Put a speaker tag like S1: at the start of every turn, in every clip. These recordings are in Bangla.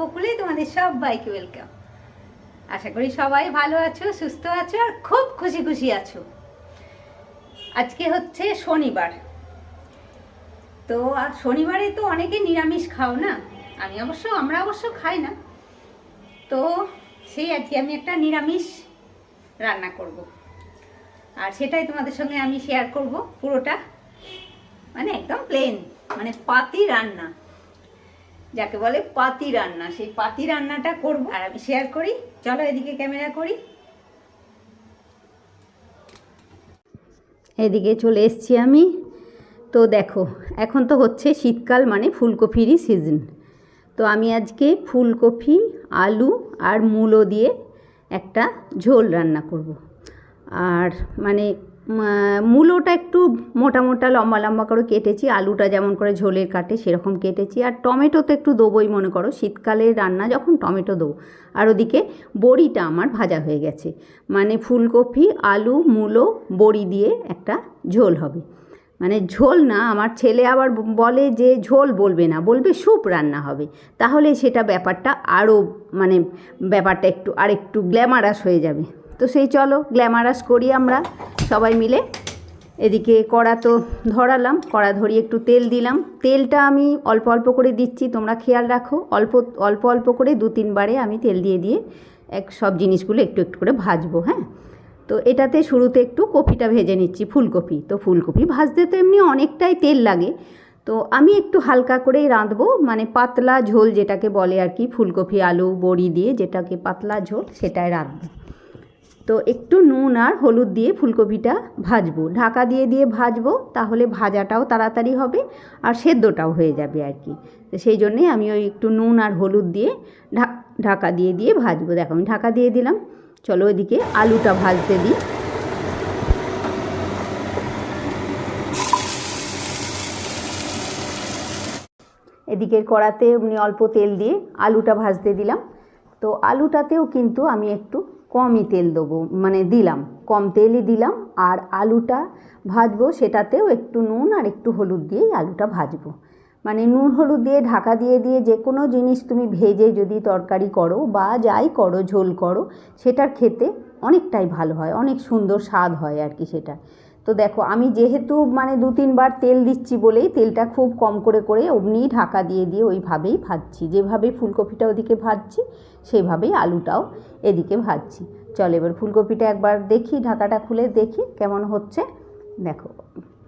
S1: বকুলে তোমাদের সবাইকে ওয়েলকাম আশা করি সবাই ভালো আছো, সুস্থ আছো আর খুব খুশি খুশি আছো। আজকে হচ্ছে শনিবার। তো শনিবারে তো অনেকে নিরামিষ খাও না? আমি অবশ্য, আমরা অবশ্য খাই না। তো সেই আজকে আমি একটা নিরামিষ রান্না করব। আর সেটাই তোমাদের সঙ্গে আমি শেয়ার করব পুরোটা। মানে একদম প্লেন মানে পাতি রান্না। যাকে বলে পাতি রান্না, সেই পাতি রান্নাটা করব। আর আমি শেয়ার করি। চলো এদিকে ক্যামেরা করি। এদিকে চলে এসছি আমি। তো দেখো, এখন তো হচ্ছে শীতকাল মানে ফুলকপিরই সিজন তো আমি আজকে ফুলকপি, আলু আর মূলো দিয়ে একটা ঝোল রান্না করব। আর মানে মূলোটা একটু মোটা মোটা, লম্বা লম্বা করে কেটেছি, আলুটা যেমন করে ঝোলের কাটে সেরকম কেটেছি, আর টমেটো তো একটু দেবোই মনে করো শীতকালের রান্না যখন টমেটো দেবো, আর ওদিকে বড়িটা আমার ভাজা হয়ে গেছে মানে ফুলকপি, আলু, মূলো, বড়ি দিয়ে একটা ঝোল হবে মানে ঝোল না, আমার ছেলে আবার বলে যে ঝোল বলবে না, বলবে স্যুপ রান্না হবে, তাহলে সেটা ব্যাপারটা আরও মানে ব্যাপারটা একটু আর একটু গ্ল্যামারাস হয়ে যাবে। তো সেই চলো গ্ল্যামারাস করি আমরা সবাই মিলে। এদিকে কড়া তো ধরালাম, কড়া ধরিয়ে একটু তেল দিলাম। তেলটা আমি অল্প অল্প করে দিচ্ছি, তোমরা খেয়াল রাখো, অল্প অল্প অল্প করে দু তিনবারে আমি তেল দিয়ে দিয়ে এক সব জিনিসগুলো একটু একটু করে ভাজবো হ্যাঁ? তো এটাতে শুরুতে একটু কপিটা ভেজে নিচ্ছি, ফুলকপি। তো ফুলকপি ভাজতে তো এমনি অনেকটাই তেল লাগে। তো আমি একটু হালকা করেই রাঁধবো মানে পাতলা ঝোল যেটাকে বলে আর কি, ফুলকপি, আলু, বড়ি দিয়ে যেটাকে পাতলা ঝোল সেটাই রাঁধবো। তো একটু নুন আর হলুদ দিয়ে ফুলকপিটা ভাজবো। ঢাকা দিয়ে দিয়ে ভাজবো, তাহলে ভাজাটাও তাড়াতাড়ি হবে আর সেদ্ধটাও হয়ে যাবে আর কি। তো সেই জন্যেই আমি ওই একটু নুন আর হলুদ দিয়ে ঢাকা দিয়ে দিয়ে ভাজবো। দেখো, আমি ঢাকা দিয়ে দিলাম। চলো ওইদিকে আলুটা ভাজতে দিই। এদিকের কড়াতে এমনি অল্প তেল দিয়ে আলুটা ভাজতে দিলাম। তো আলুটাতেও কিন্তু আমি একটু কমই তেল দেবো মানে দিলাম, কম তেলই দিলাম আর আলুটা ভাজবো, সেটাতেও একটু নুন আর একটু হলুদ দিয়েই আলুটা ভাজবো। মানে নুন হলুদ দিয়ে ঢাকা দিয়ে দিয়ে যে কোনো জিনিস তুমি ভেজে যদি তরকারি করো বা যাই করো, ঝোল করো, সেটার খেতে অনেকটাই ভালো হয়, অনেক সুন্দর স্বাদ হয় আর কি সেটা। তো দেখো, আমি যেহেতু মানে দু তিনবার তেল দিচ্ছি বলেই তেলটা খুব কম করে করে অমনি ঢাকা দিয়ে দিয়ে ওইভাবেই ভাজছি। যেভাবে ফুলকপিটা ওদিকে ভাজছি, সেভাবেই আলুটাও এদিকে ভাজছি। চল এবার ফুলকপিটা একবার দেখি, ঢাকাটা খুলে দেখি কেমন হচ্ছে। দেখো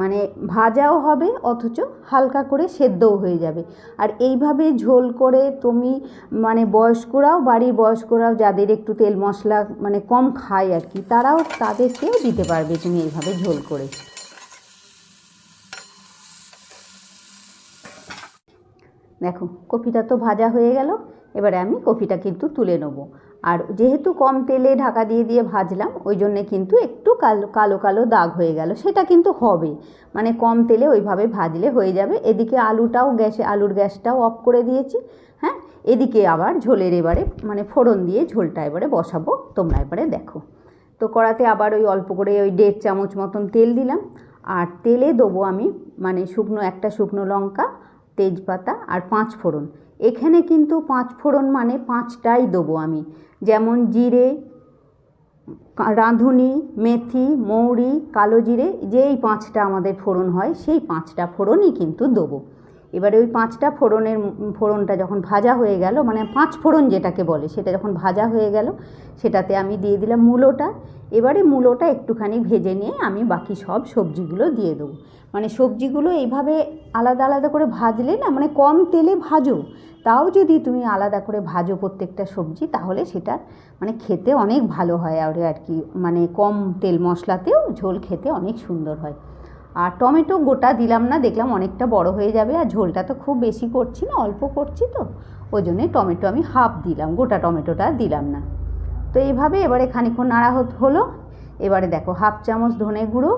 S1: মানে ভাজাও হবে, অথচ হালকা করে সেদ্ধও হয়ে যাবে। আর এইভাবে ঝোল করে তুমি মানে বয়স্করাও, বাড়ির বয়স্করাও যাদের একটু তেল মশলা মানে কম খায় আর কি, তারাও তাদেরকেও দিতে পারবে তুমি এইভাবে ঝোল করে। দেখো, কপিটা তো ভাজা হয়ে গেল, এবারে আমি কপিটা কিন্তু তুলে নেব। আর যেহেতু কম তেলে ঢাকা দিয়ে দিয়ে ভাজলাম, ওই জন্যে কিন্তু একটু কালো কালো কালো দাগ হয়ে গেল। সেটা কিন্তু হবে। মানে কম তেলে ওইভাবে ভাজলে হয়ে যাবে। এদিকে আলুটাও গ্যাসে, আলুর গ্যাসটাও অফ করে দিয়েছি হ্যাঁ? এদিকে আবার ঝোলের এবারে মানে ফোড়ন দিয়ে ঝোলটা এবারে বসাবো। তোমরা এবারে দেখো। তো কড়াতে আবার ওই অল্প করে ওই দেড় চামচ মতন তেল দিলাম। আর তেলে দেবো আমি মানে শুকনো, একটা শুকনো লঙ্কা, তেজপাতা আর পাঁচ ফোড়ন। এখানে কিন্তু পাঁচ ফোড়ন মানে পাঁচটাই দেবো আমি। যেমন জিরে, রাঁধুনি, মেথি, মৌরি, কালো জিরে, যেই পাঁচটা আমাদের ফোড়ন হয়, সেই পাঁচটা ফোড়নই কিন্তু দেবো। এবারে ওই পাঁচটা ফোড়নের ফোড়নটা যখন ভাজা হয়ে গেল মানে পাঁচ ফোড়ন যেটাকে বলে, সেটা যখন ভাজা হয়ে গেল, সেটাতে আমি দিয়ে দিলাম মূলোটা। এবারে মূলোটা একটুখানি ভেজে নিয়ে আমি বাকি সব সবজিগুলো দিয়ে দেবো। মানে সবজিগুলো এইভাবে আলাদা আলাদা করে ভাজলে না মানে কম তেলে ভাজো, তাও যদি তুমি আলাদা করে ভাজো প্রত্যেকটা সবজি, তাহলে সেটা মানে খেতে অনেক ভালো হয় আর কি মানে কম তেল মশলাতেও ঝোল খেতে অনেক সুন্দর হয়। আর টমেটো গোটা দিলাম না, দেখলাম অনেকটা বড় হয়ে যাবে আর ঝোলটা তো খুব বেশি করছি না, অল্প করছি তো। ওই জন্যে টমেটো আমি হাফ দিলাম, গোটা টমেটোটা দিলাম না। তো এইভাবে এবারে খানিক্ষণ নাড়া হলো। এবারে দেখো হাফ চামচ ধনে গুঁড়ো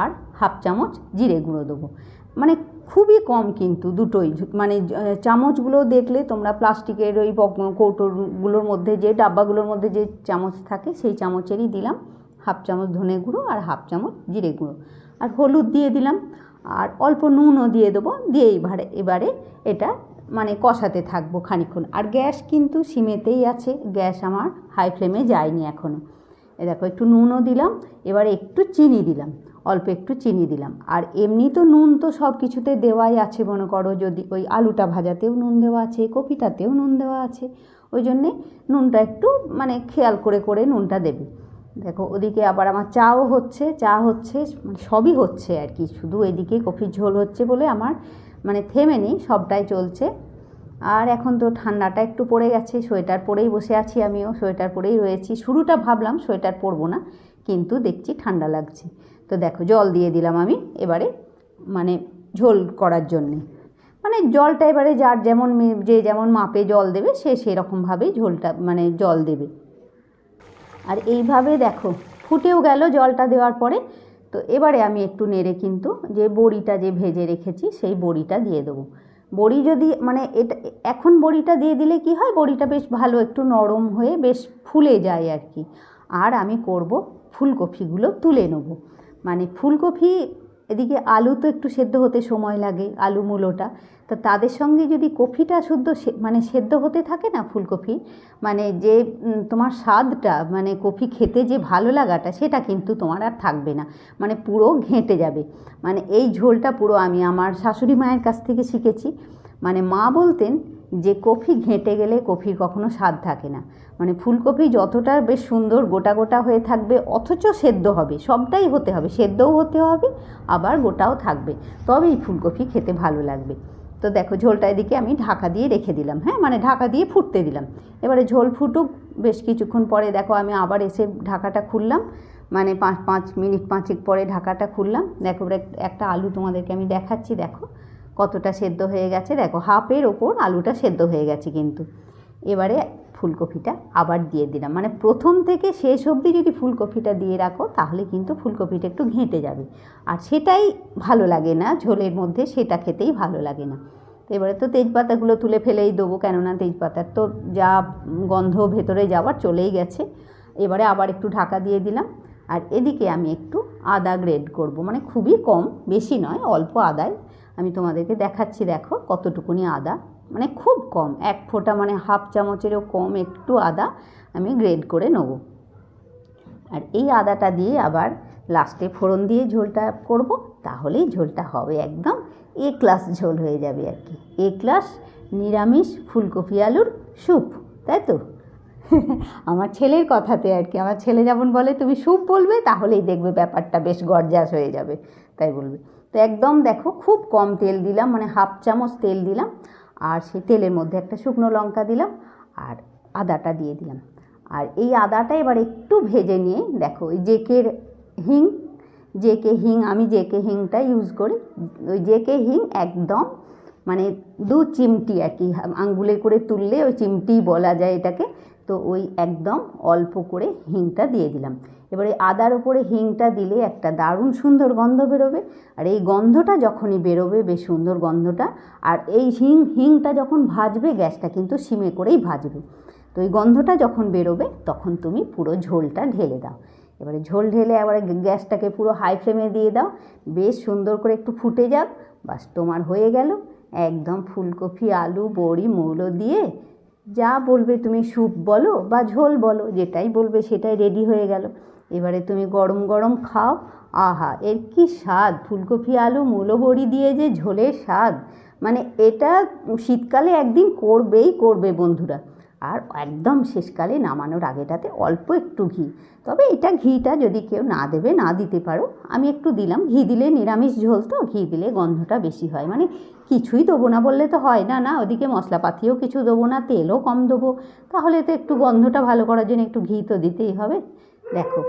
S1: আর হাফ চামচ জিরে গুঁড়ো দেবো। মানে খুবই কম কিন্তু দুটোই মানে চামচগুলো দেখলে তোমরা প্লাস্টিকের ওই কৌটোগুলোর মধ্যে যে, ডাব্বাগুলোর মধ্যে যে চামচ থাকে সেই চামচেরই দিলাম। হাফ চামচ ধনে গুঁড়ো আর হাফ চামচ জিরে গুঁড়ো। আর হলুদ দিয়ে দিলাম, আর অল্প নুনও দিয়ে দেবো দিয়ে এবারে এবারে এটা মানে কষাতে থাকব খানিক্ষণ আর গ্যাস কিন্তু সিমেতেই আছে, গ্যাস আমার হাই ফ্লেমে যায়নি এখনও এ দেখো, একটু নুনও দিলাম, এবার একটু চিনি দিলাম, অল্প একটু চিনি দিলাম। আর এমনি তো নুন তো সব কিছুতে দেওয়াই আছে, মনে করো, যদি ওই আলুটা ভাজাতেও নুন দেওয়া আছে, কপিটাতেও নুন দেওয়া আছে, ওই জন্যে নুনটা একটু মানে খেয়াল করে করে নুনটা দেবে। দেখো, ওদিকে আবার আমার চাও হচ্ছে, চা হচ্ছে মানে সবই হচ্ছে আর কি। শুধু এদিকে কফির ঝোল হচ্ছে বলে আমার মানে থেমে নেই, সবটাই চলছে। আর এখন তো ঠান্ডাটা একটু পড়ে গেছে, সোয়েটার পরেই বসে আছি আমিও, সোয়েটার পরেই রয়েছি। শুরুটা ভাবলাম সোয়েটার পরবো না, কিন্তু দেখছি ঠান্ডা লাগছে। তো দেখো, জল দিয়ে দিলাম আমি এবারে মানে ঝোল করার জন্যে। মানে জলটা এবারে যার যেমন যে যেমন মাপে জল দেবে, সে সেরকমভাবেই ঝোলটা মানে জল দেবে। আর এইভাবে দেখো, ফুটেও গেল জলটা দেওয়ার পরে। তো এবারে আমি একটু নেড়ে কিন্তু যে বড়িটা যে ভেজে রেখেছি, সেই বড়িটা দিয়ে দেবো। বড়ি যদি মানে এটা, এখন বড়িটা দিয়ে দিলে কি হয়, বড়িটা বেশ ভালো একটু নরম হয়ে বেশ ফুলে যায় আর কি। আর আমি করব ফুলকপিগুলো তুলে নেব। মানে ফুলকপি এদিকে আলু তো একটু সেদ্ধ হতে সময় লাগে, আলু মূলোটা। তো তাদের সঙ্গে যদি কফিটা শুদ্ধ মানে সেদ্ধ হতে থাকে না ফুলকপি মানে যে তোমার স্বাদটা মানে কফি খেতে যে ভালো লাগাটা, সেটা কিন্তু তোমার আর থাকবে না। মানে পুরো ঘেঁটে যাবে। মানে এই ঝোলটা পুরো আমি আমার শাশুড়ি মায়ের কাছ থেকে শিখেছি। মানে মা বলতেন যে, কফি ঘেঁটে গেলে কফির কখনো স্বাদ থাকে না। মানে ফুলকপি যতটা বেশ সুন্দর গোটা গোটা হয়ে থাকবে, অথচ সেদ্ধ হবে, সবটাই হতে হবে, সেদ্ধও হতে হবে, আবার গোটাও থাকবে। তবেই ফুলকপি খেতে ভালো লাগবে। তো দেখো ঝোলটা এদিকে আমি ঢাকা দিয়ে রেখে দিলাম হ্যাঁ? মানে ঢাকা দিয়ে ফুটতে দিলাম। এবারে ঝোল ফুটুক, বেশ কিছুক্ষণ পরে দেখো আমি আবার এসে ঢাকাটা খুললাম। মানে পাঁচ পাঁচ মিনিট পাঁচেক পরে ঢাকাটা খুললাম। দেখো একটা আলু তোমাদেরকে আমি দেখাচ্ছি, দেখো। কতটা সেদ্ধ হয়ে গেছে। দেখো হাফের ওপর আলুটা সেদ্ধ হয়ে গেছে কিন্তু। এবারে ফুলকপিটা আবার দিয়ে দিলাম। মানে প্রথম থেকে শেষ অবধি যদি ফুলকপিটা দিয়ে রাখো, তাহলে কিন্তু ফুলকপিটা একটু ঘেঁটে যাবে। আর সেটাই ভালো লাগে না, ঝোলের মধ্যে সেটা খেতেই ভালো লাগে না। তো এবারে তো তেজপাতাগুলো তুলে ফেলেই দেবো, কেননা তেজপাতার তো যা গন্ধ ভেতরে যাওয়ার চলেই গেছে। এবারে আবার একটু ঢাকা দিয়ে দিলাম। আর এদিকে আমি একটু আদা গ্রেড করব। মানে খুবই কম, বেশি নয়, অল্প আদায়। আমি তোমাদেরকে দেখাচ্ছি, দেখো কতটুকুনি আদা। মানে খুব কম, এক ফোঁটা মানে হাফ চামচেরও কম একটু আদা আমি গ্রেড করে নেব। আর এই আদাটা দিয়ে আবার লাস্টে ফোড়ন দিয়ে ঝোলটা করব, তাহলেই ঝোলটা হবে একদম এ ক্লাস ঝোল হয়ে যাবে আর কি। এ ক্লাস নিরামিষ ফুলকপি আলুর স্যুপ, তাই তো? আমার ছেলের কথাতে আর কি, আমার ছেলে যেমন বলে, তুমি স্যুপ বলবে, তাহলেই দেখবে ব্যাপারটা বেশ গরজাস হয়ে যাবে। তাই বলবে। তো একদম দেখো, খুব কম তেল দিলাম মানে হাফ চামচ তেল দিলাম। আর সেই তেলের মধ্যে একটা শুকনো লঙ্কা দিলাম আর আদাটা দিয়ে দিলাম। আর এই আদাটা এবার একটু ভেজে নিয়ে দেখো, ওই জেকের হিং জেকে হিং, আমি জেকে হিংটা ইউজ করি। ওই জেকে হিং একদম মানে দু চিমটি আর কি, আঙ্গুলে করে তুললে ওই চিমটি বলা যায় এটাকে। তো ওই একদম অল্প করে হিংটা দিয়ে দিলাম। এবারে আদার ওপরে হিংটা দিলে একটা দারুণ সুন্দর গন্ধ বেরোবে। আর এই গন্ধটা যখনই বেরোবে, বেশ সুন্দর গন্ধটা। আর এই হিং, হিংটা যখন ভাজবে, গ্যাসটা কিন্তু সিমে করেই ভাজবে। তো এই গন্ধটা যখন বেরোবে, তখন তুমি পুরো ঝোলটা ঢেলে দাও। এবারে ঝোল ঢেলে এবারে গ্যাসটাকে পুরো হাই ফ্লেমে দিয়ে দাও। বেশ সুন্দর করে একটু ফুটে যাক। বাস, তোমার হয়ে গেল। একদম ফুলকপি, আলু, বড়ি, মৌলো দিয়ে যা বলবে তুমি, স্যুপ বলো বা ঝোল বলো, যেটাই বলবে সেটাই রেডি হয়ে গেল। এবারে তুমি গরম গরম খাও। আহা, এর কি স্বাদ? ফুলকপি, আলু, মূলো, বড়ি দিয়ে যে ঝোলের স্বাদ। মানে এটা শীতকালে একদিন করবেই করবে বন্ধুরা। আর একদম শেষকালে নামানোর আগেটাতে অল্প একটু ঘি। তবে এটা ঘিটা যদি কেউ না দেবে, না দিতে পারো, আমি একটু দিলাম। ঘি দিলে নিরামিষ ঝোল তো, ঘি দিলে গন্ধটা বেশি হয়। মানে কিছুই দেবো না বললে তো হয় না না, ওদিকে মশলাপাতিও কিছু দেবো না, তেলও কম দেবো। তাহলে তো একটু গন্ধটা ভালো করার জন্য একটু ঘি তো দিতেই হবে। দেখো,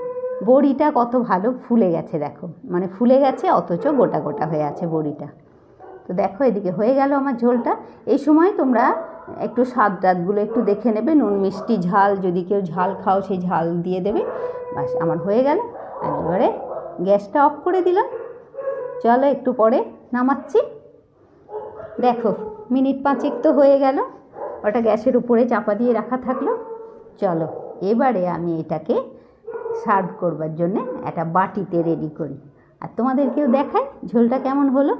S1: বড়িটা কত ভালো ফুলে গেছে দেখো। মানে ফুলে গেছে, অথচ গোটা গোটা হয়ে আছে বড়িটা। তো দেখো, এদিকে হয়ে গেল আমার ঝোলটা। এই সময় তোমরা একটু স্বাদ টাদগুলো একটু দেখে নেবে, নুন, মিষ্টি, ঝাল, যদি কেউ ঝাল খাও, সেই ঝাল দিয়ে দেবে। বাস, আমার হয়ে গেল। আমি এবারে গ্যাসটা অফ করে দিলাম। চলো, একটু পরে নামাচ্ছি। দেখো, মিনিট পাঁচেক তো হয়ে গেল। ওটা গ্যাসের উপরে চাপা দিয়ে রাখা থাকল। চলো, এবারে আমি এটাকে সার্ভ করবার জন্যে একটা বাটিতে রেডি করি। আর তোমাদেরকেও দেখাই ঝোলটা কেমন হলো।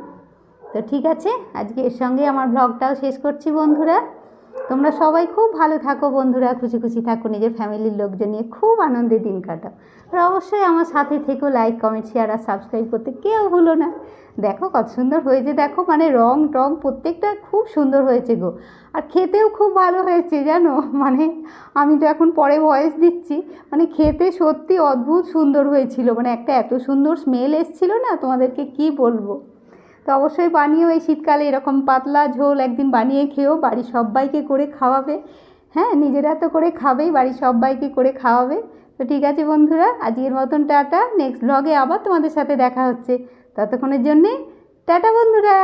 S1: তো ঠিক আছে, আজকে এর সঙ্গে আমার ব্লগটাও শেষ করছি বন্ধুরা। তোমরা সবাই খুব ভালো থাকো বন্ধুরা, খুশি খুশি থাকো, নিজের ফ্যামিলির লোকজন নিয়ে খুব আনন্দে দিন কাটাও। আর অবশ্যই আমার সাথে থেকো লাইক কমেন্ট শেয়ার আর সাবস্ক্রাইব করতে কেউ ভুলো না। দেখো কত সুন্দর হয়েছে, দেখো মানে রং টং প্রত্যেকটা খুব সুন্দর হয়েছে গো। আর খেতেও খুব ভালো হয়েছে জানো মানে আমি তো এখন পরে ভয়েস দিচ্ছি মানে খেতে সত্যি অদ্ভুত সুন্দর হয়েছিল মানে একটা এত সুন্দর স্মেল এসছিল না তোমাদেরকে কি বলব? তো অবশ্যই বানিয়েও এই শীতকালে এরকম পাতলা ঝোল একদিন বানিয়ে খেয়েও বাড়ি সবাইকে করে খাওয়াবে। হ্যাঁ নিজেরা তো করে খাবেই, বাড়ির সবাইকে করে খাওয়াবে। তো ঠিক আছে বন্ধুরা, আজকের মতন টাটা। নেক্সট ব্লগে আবার তোমাদের সাথে দেখা হচ্ছে। ততক্ষণের জন্যে টাটা বন্ধুরা।